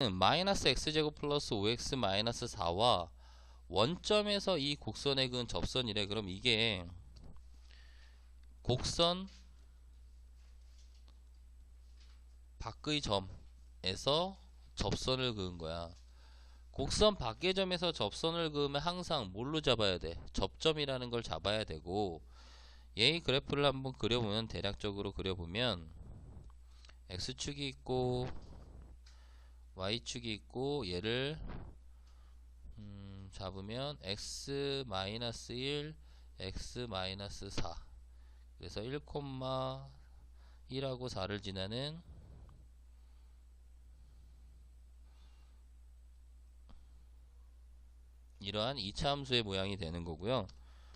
마이너스 x제곱 플러스 5x 마이너스 4와 원점에서 이 곡선의 근 접선이래. 그럼 이게 곡선 밖의 점에서 접선을 그은 거야. 곡선 밖의 점에서 접선을 그으면 항상 뭘로 잡아야 돼? 접점이라는 걸 잡아야 되고 얘의 그래프를 한번 그려보면 대략적으로 그려보면 x축이 있고 y축이 있고 얘를 음, 잡으면 x 1 x 4 그래서 1,1하고 4를 지나는 이러한 2차 함수의 모양이 되는 거고요.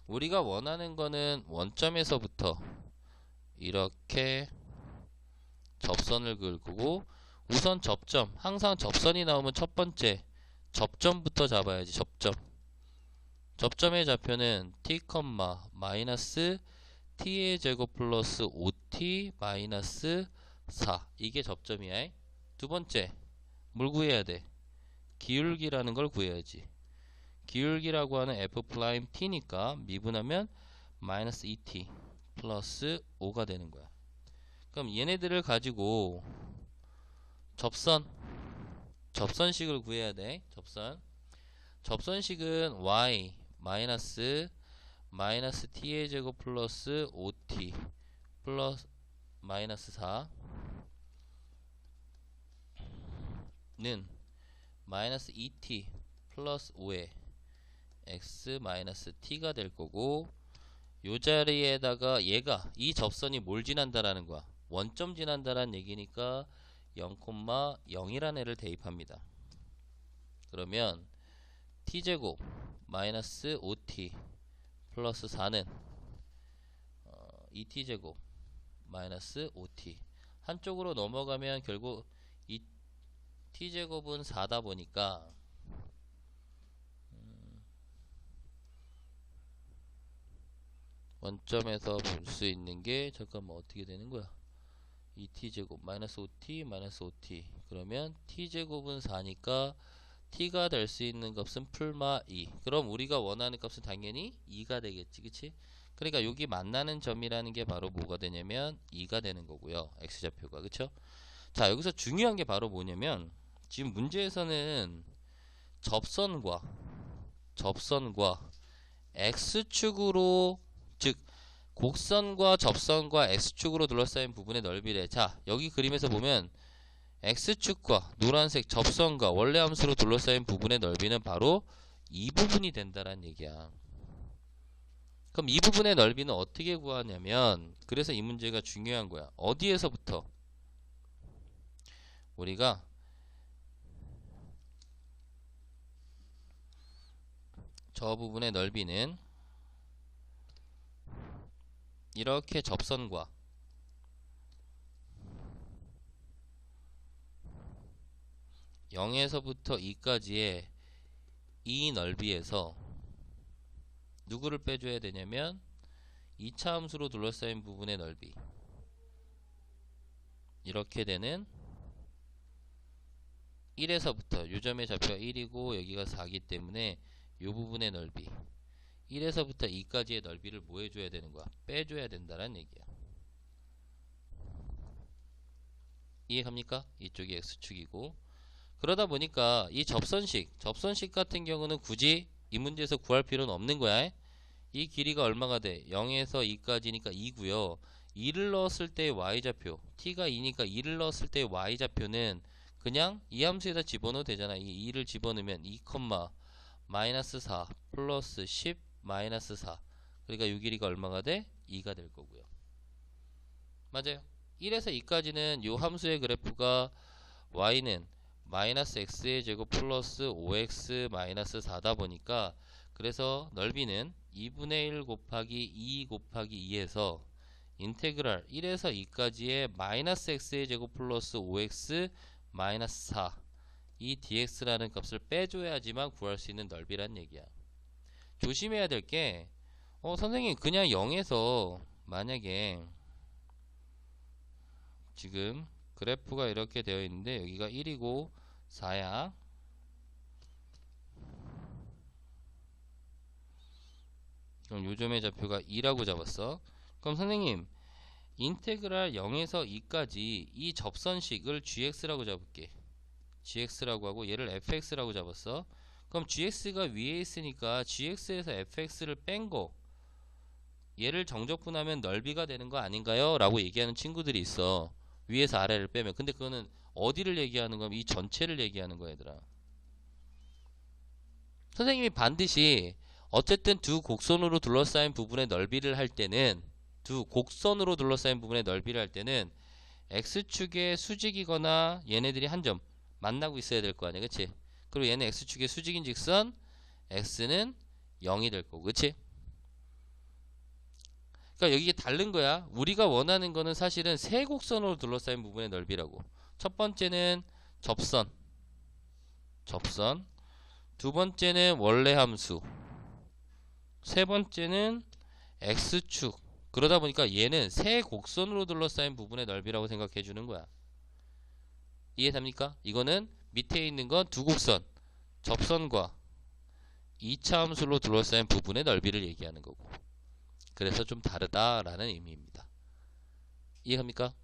우리가 원하는 거는 원점에서부터 이렇게 접선을 거고 우선 접점. 항상 접선이 나오면 첫 번째 접점부터 잡아야지 접점. 접점의 좌표는 t, 마이너스 t의 제곱 플러스 5t 마이너스 4 이게 접점이야. 두 번째 뭘 구해야 돼? 기울기라는 걸 구해야지. 기울기라고 하는 f 프라임 t니까 미분하면 마이너스 2t 플러스 5가 되는 거야. 그럼 얘네들을 가지고 접선. 접선식을 구해야 돼. 접선. 접선식은 y 마이너스 마이너스 t의 제곱 플러스 5t 플러스 마이너스 4는 마이너스 2t 플러스 5에 x 마이너스 t가 될 거고 요 자리에다가 얘가 이 접선이 뭘 지난다라는 거야? 원점 지난다라는 얘기니까 0,0이라는 애를 대입합니다. 그러면 t제곱 마이너스 5t 플러스 4는 어, 2t제곱 마이너스 5t 한쪽으로 넘어가면 결국 이 t제곱은 4다 보니까 음, 원점에서 볼 수 있는 게 잠깐만 어떻게 되는 거야 2t제곱 마이너스 5t 마이너스 5t 그러면 t제곱은 4니까 t가 될 수 있는 값은 풀마 2 그럼 우리가 원하는 값은 당연히 2가 되겠지 그치? 그러니까 여기 만나는 점이라는 게 바로 뭐가 되냐면 2가 되는 거고요 x좌표가. 그쵸? 자 여기서 중요한 게 바로 뭐냐면 지금 문제에서는 접선과 접선과 x축으로 즉 곡선과 접선과 x축으로 둘러싸인 부분의 넓이래. 자, 여기 그림에서 보면 x축과 노란색 접선과 원래 함수로 둘러싸인 부분의 넓이는 바로 이 부분이 된다는 얘기야. 그럼 이 부분의 넓이는 어떻게 구하냐면 그래서 이 문제가 중요한 거야. 어디에서부터? 우리가 저 부분의 넓이는 이렇게 접선과 (0에서부터) (2까지의) 이 넓이에서 누구를 빼줘야 되냐면 2차 함수로 둘러싸인 부분의 넓이. 이렇게 되는 1에서부터 요점의 좌표가 1이고 여기가 4기 때문에 이 부분의 넓이 1에서부터 2까지의 넓이를 뭐 해줘야 되는 거야? 빼줘야 된다는 얘기야. 이해갑니까? 이쪽이 x축이고 그러다 보니까 이 접선식 접선식 같은 경우는 굳이 이 문제에서 구할 필요는 없는 거야. 이 길이가 얼마가 돼? 0에서 2까지니까 2구요. 2를 넣었을 때 y좌표 t가 2니까 2를 넣었을 때 y좌표는 그냥 이 함수에다 집어넣어도 되잖아. 이 2를 집어넣으면 2, 마이너스 4 플러스 10 마이너스 4 그러니까 요 길이가 얼마가 돼? 2가 될 거고요. 맞아요. 1에서 2까지는 요 함수의 그래프가 y는 마이너스 x의 제곱 플러스 5x 마이너스 4다 보니까 그래서 넓이는 2분의 1 곱하기 2 곱하기 2에서 인테그랄 1에서 2까지의 마이너스 x의 제곱 플러스 5x 마이너스 4 이 dx라는 값을 빼줘야지만 구할 수 있는 넓이란 얘기야 조심해야 될 게, 어, 선생님, 그냥 0에서 만약에 지금 그래프가 이렇게 되어 있는데 여기가 1이고 4야. 그럼 요점의 좌표가 2라고 잡았어. 그럼 선생님 인테그랄 0에서 2까지 이 접선식을 gx라고 잡을게. gx라고 하고 얘를 fx라고 잡았어. 그럼 gx가 위에 있으니까 gx에서 fx를 뺀 거. 얘를 정적분하면 넓이가 되는 거 아닌가요? 라고 얘기하는 친구들이 있어. 위에서 아래를 빼면. 근데 그거는 어디를 얘기하는 거면 이 전체를 얘기하는 거야, 얘들아. 선생님이 반드시 어쨌든 두 곡선으로 둘러싸인 부분의 넓이를 할 때는 두 곡선으로 둘러싸인 부분의 넓이를 할 때는 x축의 수직이거나 얘네들이 한 점 만나고 있어야 될 거 아니야 그치 그리고 얘는 x축의 수직인 직선 x는 0이 될 거고 그치? 그러니까 여기 다른 거야. 우리가 원하는 거는 사실은 세 곡선으로 둘러싸인 부분의 넓이라고. 첫 번째는 접선. 접선. 두 번째는 원래 함수. 세 번째는 x축. 그러다 보니까 얘는 세 곡선으로 둘러싸인 부분의 넓이라고 생각해 주는 거야. 이해됩니까? 이거는 밑에 있는 건 두 곡선 접선과 2차 함수로 둘러싸인 부분의 넓이를 얘기하는 거고 그래서 좀 다르다라는 의미입니다 이해합니까?